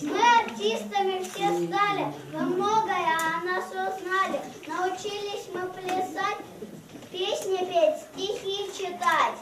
Мы артистами все стали, мы многое о нас узнали. Научились мы плясать, песни петь, стихи читать.